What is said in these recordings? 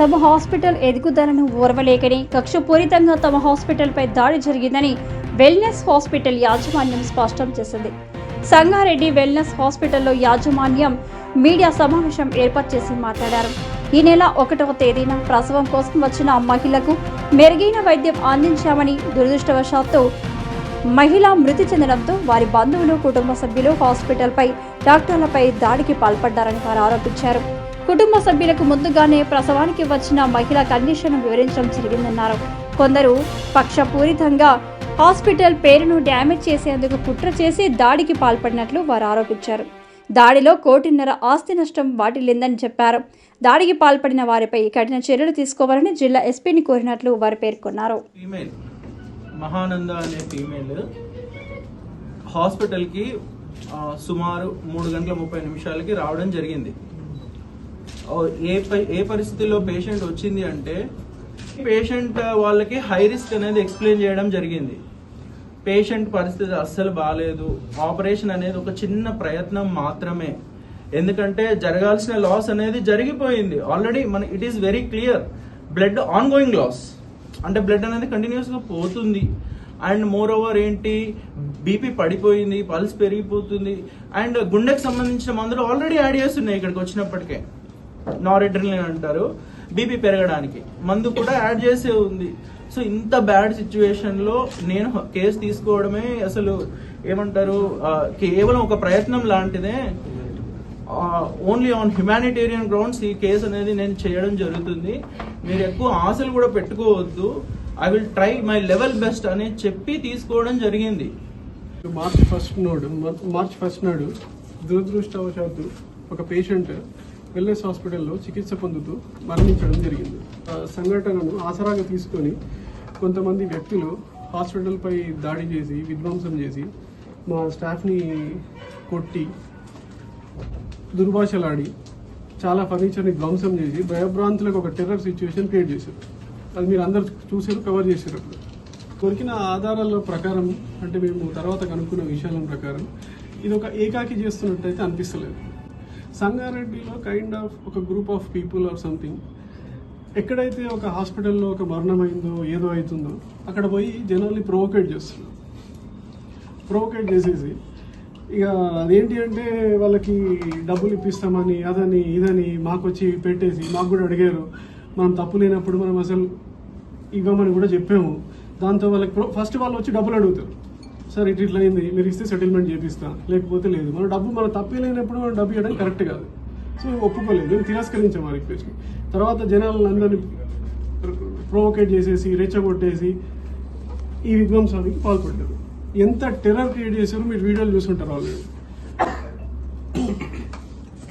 తమ హాస్పిటల్ ఎదుగుదలను ఓర్వలేకని కక్షపూరితంగా తమ హాస్పిటల్పై దాడి జరిగిందని వెల్నెస్ హాస్పిటల్ యాజమాన్యం స్పష్టం చేసింది. సంగారెడ్డి వెల్నెస్ హాస్పిటల్లో యాజమాన్యం మీడియా సమావేశం ఏర్పాటు చేసి మాట్లాడారు. ఈ నెల ఒకటవ తేదీన ప్రసవం కోసం వచ్చిన మహిళకు మెరుగైన వైద్యం అందించామని దురదృష్టవశాత్తు మహిళ మృతి చెందడంతో వారి బంధువులు కుటుంబ సభ్యులు హాస్పిటల్పై డాక్టర్లపై దాడికి పాల్పడ్డారని వారు ఆరోపించారు. కుటుంబ సభ్యులకు ముందుగానే ప్రసవానికి వచ్చిన మహిళ కండిషన్ వివరించడం జరిగిందన్నారు. కొందరు పక్షపూరితంగా హాస్పిటల్ పేరును డ్యామేజ్ చేసేందుకు కుట్ర చేసి దాడికి పాల్పడినట్లు వారు ఆరోపించారు. దాడిలో కోటిన్నర ఆస్తి నష్టం వాటిల్లిందని చెప్పారు. దాడికి పాల్పడిన వారిపై కఠిన చర్యలు తీసుకోవాలని జిల్లా ఎస్పీని కోరినట్లు వారు పేర్కొన్నారు. మహానంద అనే ఫీమేల్ హాస్పిటల్కి సుమారు మూడు గంటల ముప్పై నిమిషాలకి రావడం జరిగింది. ఏ ఏ పరిస్థితిలో పేషెంట్ వచ్చింది అంటే పేషెంట్ వాళ్ళకి హై రిస్క్ అనేది ఎక్స్ప్లెయిన్ చేయడం జరిగింది. పేషెంట్ పరిస్థితి అస్సలు బాగాలేదు ఆపరేషన్ అనేది ఒక చిన్న ప్రయత్నం మాత్రమే. ఎందుకంటే జరగాల్సిన లాస్ అనేది జరిగిపోయింది. ఆల్రెడీ మన it is very clear blood ongoing loss అంటే బ్లడ్ అనేది కంటిన్యూస్గా పోతుంది. అండ్ మోర్ ఓవర్ ఏంటి బీపీ పడిపోయింది పల్స్ పెరిగిపోతుంది. అండ్ గుండెకి సంబంధించిన మందులు ఆల్రెడీ యాడ్ చేస్తున్నాయి ఇక్కడికి వచ్చినప్పటికే. నారెడ్రిలిన్ అంటారు. బీపీ పెరగడానికి. మందు కూడా యాడ్ చేసే ఉంది. సో ఇంత బ్యాడ్ సిచ్యువేషన్లో నేను కేసు తీసుకోవడమే అసలు ఏమంటారు కేవలం ఒక ప్రయత్నం లాంటిదే ఓన్లీ ఆన్ హ్యుమానిటేరియన్ గ్రౌండ్స్ ఈ కేసు అనేది నేను చేయడం జరుగుతుంది. మీరు ఎక్కువ ఆశలు కూడా పెట్టుకోవద్దు. I will try my level best అని చెప్పి తీసుకోవడం జరిగింది. మార్చ్ ఫస్ట్ నాడు మార్చ్ ఫస్ట్ నాడు దురదృష్టవశాత్తు ఒక పేషెంట్ వెల్నెస్ హాస్పిటల్లో చికిత్స పొందుతూ మరణించడం జరిగింది. ఆ సంఘటనను ఆసరాగా తీసుకొని కొంతమంది వ్యక్తులు హాస్పిటల్పై దాడి చేసి విధ్వంసం చేసి మా స్టాఫ్ని కొట్టి దుర్భాషలాడి చాలా ఫర్నిచర్ని ధ్వంసం చేసి భయభ్రాంతులకు ఒక టెర్రర్ సిచ్యువేషన్ క్రియేట్ చేశారు. అది మీరు అందరు చూసారు కవర్ చేశారు అప్పుడు. దొరికిన ఆధారాల ప్రకారం అంటే మేము తర్వాత కనుక్కున్న విషయాల ప్రకారం ఇది ఒక ఏకాకి చేస్తున్నట్టయితే అనిపిస్తలేదు. సంగారెడ్డిలో కైండ్ ఆఫ్ ఒక group of people or something ఎక్కడైతే ఒక హాస్పిటల్లో ఒక మరణమైందో అయిందో ఏదో అవుతుందో అక్కడ పోయి జనాల్ని ప్రొవోకేట్ చేస్తున్నారు. ప్రొవోకేట్ చేసేసి ఇక అదేంటి అంటే వాళ్ళకి డబ్బులు ఇప్పిస్తామని అదని ఇదని మాకు వచ్చి పెట్టేసి మాకు కూడా అడిగారు. మనం తప్పు లేనప్పుడు మనం అసలు ఇవ్వమని కూడా చెప్పాము. దాంతో వాళ్ళకి ప్రో- ఫస్ట్ వాళ్ళు వచ్చి డబ్బులు అడుగుతారు. సార్ ఇట్లా ఇట్లా అయింది. మీరు ఇస్తే సెటిల్మెంట్ చేపిస్తా. లేకపోతే లేదు. మన డబ్బు మన తప్పే లేనప్పుడు మనం డబ్బు ఇవ్వడం కరెక్ట్ కాదు. సో ఒప్పుకోలేదు. మేము తిరస్కరించాం ఆ రిక్వెస్ట్ని తర్వాత జనాలను అందరినీ ప్రొవోకేట్ చేసేసి రెచ్చగొట్టేసి ఈ విధ్వంసానికి పాల్పడ్డారు. ఎంత టెర్రర్ క్రియేట్ చేశారో మీరు వీడియోలు చూసుంటారు ఆల్రెడీ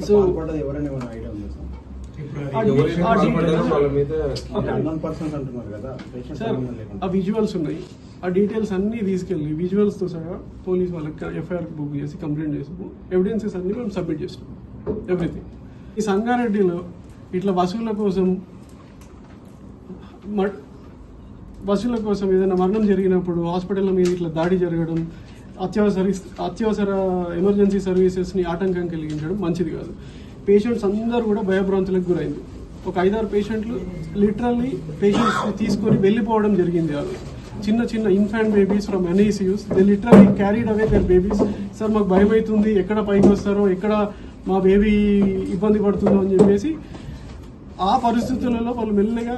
సో ఎవరని ఐడియా సార్ ఆ విజువల్స్ ఉన్నాయి. ఆ డీటెయిల్స్ అన్ని తీసుకెళ్ళి విజువల్స్తో సహా పోలీస్ వాళ్ళకి ఎఫ్ఐఆర్ బుక్ చేసి కంప్లైంట్ చేసాము ఎవిడెన్సెస్ అన్ని మేము సబ్మిట్ చేసినాము ఎవ్రీథింగ్ ఈ సంగారెడ్డిలో ఇట్లా వసూళ్ళ కోసం వసూళ్ళ కోసం ఏదైనా మరణం జరిగినప్పుడు హాస్పిటల్ మీద ఇట్లా దాడి జరగడం అత్యవసర అత్యవసర ఎమర్జెన్సీ సర్వీసెస్ని ఆటంకం కలిగించడం మంచిది కాదు. పేషెంట్స్ అందరూ కూడా భయభ్రాంతులకు గురైంది. ఒక ఐదారు పేషెంట్లు లిటరల్లీ పేషెంట్స్ తీసుకొని వెళ్ళిపోవడం జరిగింది వాళ్ళు చిన్న చిన్న infant babies from NICUs they literally carried away their babies sir మాకు భయం అవుతుంది ఎక్కడ పైకి వస్తారో ఎక్కడ మా బేబీ ఇబ్బంది పడుతుందో అని చెప్పేసి ఆ పరిస్థితులలో వాళ్ళు మెల్లగా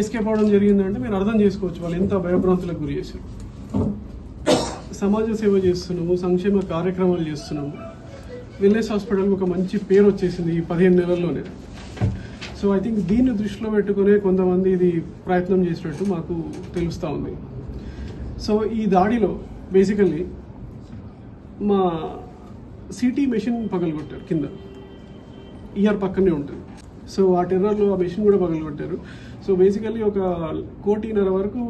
ఎస్కేప్ అవడం జరిగిందంటే మీరు అర్థం చేసుకోవచ్చు వాళ్ళు ఎంత భయభ్రాంతులకు గురి చేశారు. సమాజ సేవ చేస్తున్నాము సంక్షేమ కార్యక్రమాలు చేస్తున్నాము. వెల్నెస్ హాస్పిటల్కి ఒక మంచి పేరు వచ్చేసింది ఈ పదిహేను నెలల్లోనే. సో ఐ థింక్ దీన్ని దృష్టిలో పెట్టుకునే కొంతమంది ఇది ప్రయత్నం చేసినట్టు మాకు తెలుస్తూ ఉంది. సో ఈ దాడిలో బేసికల్లీ మా సిటీ మెషిన్ పగలగొట్టారు కింద. ఇయర్ పక్కనే ఉంటుంది. సో ఆ టెర్రర్లో ఆ మెషిన్ కూడా పగలగొట్టారు. సో బేసికల్లీ ఒక కోటిన్నర వరకు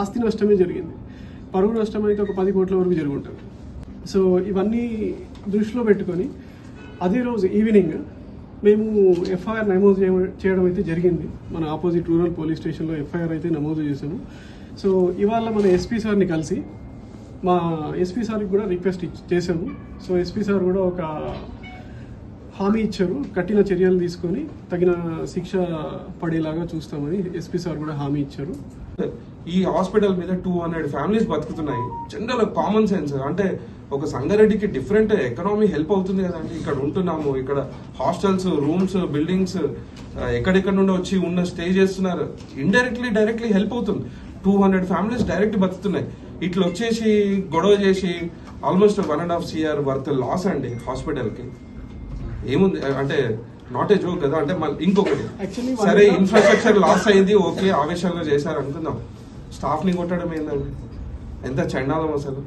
ఆస్తి నష్టమే జరిగింది. పరువు నష్టం అయితే ఒక పది కోట్ల వరకు జరుగుంటారు సో ఇవన్నీ దృష్టిలో పెట్టుకొని అదే రోజు ఈవినింగ్ మేము ఎఫ్ఐఆర్ నమోదు చేయడం అయితే జరిగింది. మన ఆపోజిట్ రూరల్ పోలీస్ స్టేషన్లో ఎఫ్ఐఆర్ అయితే నమోదు చేసాము సో ఇవాళ మన ఎస్పీ సార్ని కలిసి మా ఎస్పీ సార్కి కూడా రిక్వెస్ట్ ఇచ్- చేసాము సో ఎస్పీ సార్ కూడా ఒక హామీ ఇచ్చారు. కఠిన చర్యలు తీసుకొని తగిన శిక్ష పడేలాగా చూస్తామని ఎస్పీ సార్ కూడా హామీ ఇచ్చారు. ఈ హాస్పిటల్ మీద two hundred families బతుకుతున్నాయి. General common sense. అంటే ఒక సంగారెడ్డికి డిఫరెంట్ ఎకనామీ హెల్ప్ అవుతుంది కదండి. ఇక్కడ ఉంటున్నాము. ఇక్కడ హాస్టల్స్ రూమ్స్ బిల్డింగ్స్ ఎక్కడెక్కడ నుండి వచ్చి ఉన్న స్టే చేస్తున్నారు. ఇండైరెక్ట్లీ డైరెక్ట్లీ హెల్ప్ అవుతుంది. టూ హండ్రెడ్ ఫ్యామిలీస్ డైరెక్ట్ బతుకుతున్నాయి. ఇట్లా వచ్చేసి గొడవ చేసి almost one and half CR worth loss అండి హాస్పిటల్కి. ఏముంది? అంటే నాట్ ఏ జోక్ కదా అంటే మళ్ళీ ఇంకొకటి. సరే ఇన్ఫ్రాస్ట్రక్చర్ లాస్ అయింది ఓకే ఆవేశంలో చేశారు అనుకుందాం. స్టాఫ్ని కొట్టడం ఏందండి? ఎంత చండాలం అసలు?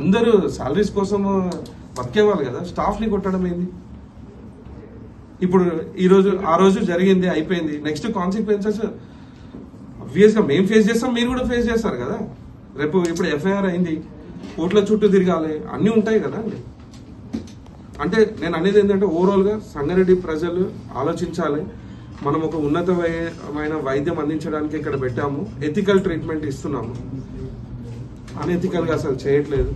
అందరూ సాలరీస్ కోసం బతికేవాళ్ళు కదా స్టాఫ్ని కొట్టడం ఏంది? ఇప్పుడు ఈ రోజు ఆ రోజు జరిగింది అయిపోయింది. నెక్స్ట్ కాన్సిక్వెన్సెస్ అబ్వియస్గా మేము ఫేస్ చేస్తాం మీరు కూడా ఫేస్ చేస్తారు కదా. రేపు ఇప్పుడు ఎఫ్ఐఆర్ అయింది కోట్ల చుట్టూ తిరగాలి అన్నీ ఉంటాయి కదా అండి. అంటే నేను అనేది ఏంటంటే ఓవరాల్గా సంగారెడ్డి ప్రజలు ఆలోచించాలి. మనం ఒక ఉన్నతమైన వైద్యం అందించడానికి ఇక్కడ పెట్టాము. ఎథికల్ ట్రీట్మెంట్ ఇస్తున్నాము. అనెథికల్గా అసలు చేయట్లేదు.